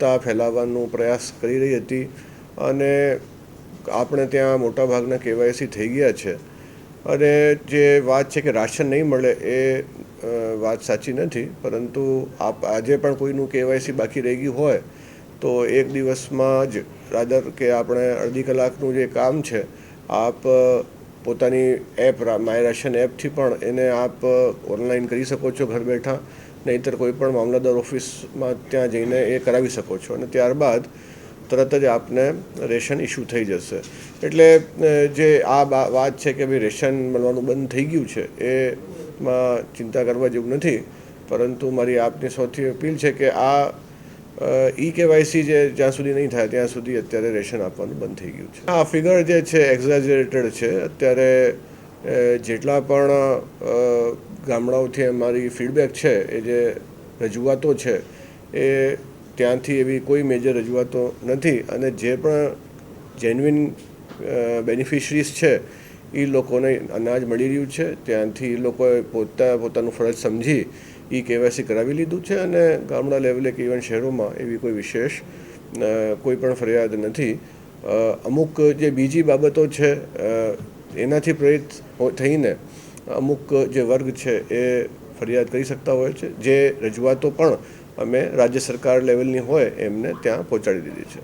તા ફેલાવવાનો પ્રયાસ કરી રહી હતી અને આપણે ત્યાં મોટાભાગના કેવાયસી થઈ ગયા છે. અને જે વાત છે કે રાશન નહીં મળે એ વાત સાચી નથી, પરંતુ આપ, આજે પણ કોઈનું કેવાયસી બાકી રહી ગયું હોય તો એક દિવસમાં જ રાદર કે આપણે અડધી કલાકનું જે કામ છે, આપ પોતાની એપ, માય રાશન એપથી પણ એને આપ ઓનલાઈન કરી શકો છો ઘર બેઠા. નહીંતર કોઈ પણ મામલતદાર ઓફિસમાં ત્યાં જઈને એ કરાવી શકો છો. અને ત્યારબાદ તરત જ આપને રેશન ઇસ્યુ થઈ જશે. એટલે જે આ વાત છે કે ભાઈ રેશન મળવાનું બંધ થઈ ગયું છે એમાં ચિંતા કરવા જેવું નથી. પરંતુ મારી આપની સૌથી અપીલ છે કે આ ઈ કેવાયસી જે જ્યાં સુધી નહીં થાય ત્યાં સુધી અત્યારે રેશન આપવાનું બંધ થઈ ગયું છે. આ ફિગર જે છે એક્ઝાજરેટેડ છે. અત્યારે જેટલા પણ ગામડાઓથી અમારી ફીડબેક છે, એ જે રજૂઆતો છે, એ ત્યાંથી એવી કોઈ મેજર રજૂઆતો નથી. અને જે પણ જેન્યુઇન બેનિફિશરીઝ છે એ લોકોને અનાજ મળી રહ્યું છે. ત્યાંથી એ લોકોએ પોતા, પોતાનું ફરજ સમજી એ કેવાયસી કરાવી લીધું છે અને ગામડા લેવલે કે ઇવન શહેરોમાં એવી કોઈ વિશેષ કોઈ પણ ફરિયાદ નથી. અમુક જે બીજી બાબતો છે એનાથી પ્રેરિત થઈને અમુક જે વર્ગ છે એ ફરિયાદ કરી શકતા હોય છે. જે રજૂઆતો પણ અમે રાજ્ય સરકાર લેવલની હોય એમને ત્યાં પહોંચાડી દીધી છે.